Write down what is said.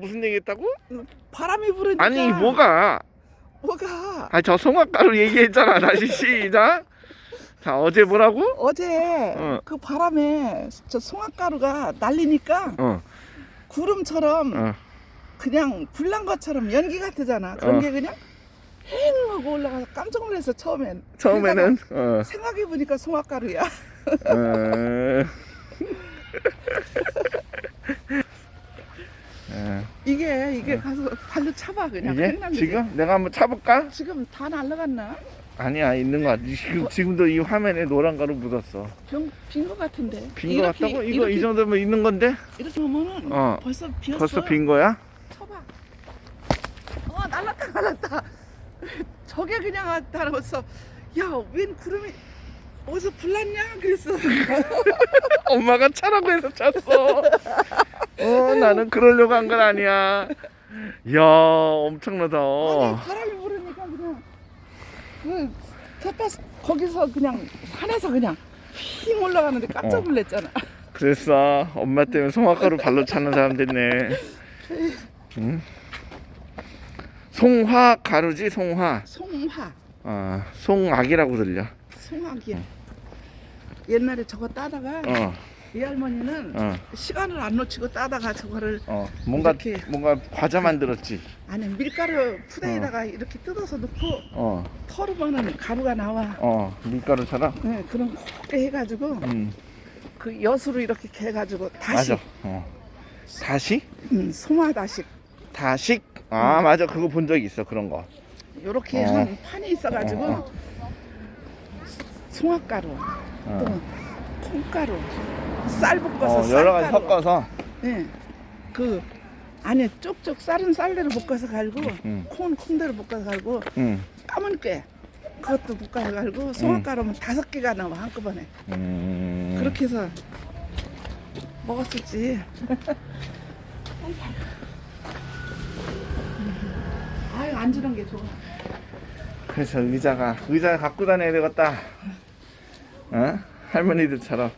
무슨 얘기했다고? 바람이 부르니까 아니 뭐가? 뭐가 아 저 송악가루 얘기했잖아. 다시 시작. 자 어제 뭐라고? 어제 어. 그 바람에 저 송화가루가 날리니까 어. 구름처럼 어. 그냥 불난 것처럼 연기 같으잖아 그런 어. 게 그냥 행 하고 올라가서 깜짝 놀라서 처음엔 처음에는 어. 생각해 보니까 송화가루야 어. 어. 이게 이게 가서 발로 차봐 그냥 이게. 지금 내가 한번 차볼까? 지금 다 날라갔나 아니야 있는 거 같아. 지금 지금도 이 화면에 노란 가루 묻었어. 빈거 같은데 빈 거 이렇게, 같다고? 이거 이 이렇게, 정도면 있는 건데? 이렇게 보면은 어. 벌써 비었어 벌써 빈 거야? 쳐봐. 어 날랐다 날랐다. 저게 그냥 왔다 그래서 야웬 구름이 어디서 불났냐 그랬어. 엄마가 차라고 해서 찼어. 어 나는 그러려고 한 건 아니야. 이야 엄청나다. 아니 바람이 부르니까 그냥 그 태파 거기서 그냥 산에서 그냥 휙 올라가는데 깜짝 어. 놀랐잖아. 그랬어. 엄마 때문에 송화가루 발로 차는 사람 됐네. 응? 송화 가루지 송화. 송화, 아 송악이라고 들려. 송화기야. 옛날에 저거 따다가 어, 이 할머니는 어, 시간을 안 놓치고 따다가 저거를 어. 뭔가 이렇게. 뭔가 과자 만들었지. 안에 밀가루 푸대에다가 이렇게 뜯어서 넣고 어, 털으면은 가루가 나와. 어 밀가루처럼. 네, 그런 곱게 해가지고 음, 그 엿으로 이렇게 해가지고 다시 맞아. 어. 다시? 음, 송화다식 다식? 아 맞아 그거 본 적 있어 그런 거. 요렇게 어. 한 판이 있어가지고 어, 송화가루 어. 또 콩가루 쌀 볶아서 어, 여러 가지 쌀가루. 섞어서. 네, 그 안에 쪽쪽 쌀은 쌀대로 볶아서 갈고 음. 콩은 콩대로 볶아서 갈고 음, 까만 꽤 그것도 볶아서 갈고 송화가루면 다섯 개가 나와 한꺼번에 음. 그렇게 해서 먹었었지. 아유 안 주는 게 좋아. 그래서 의자가 의자 갖고 다녀야 되겠다. 어? 할머니들처럼.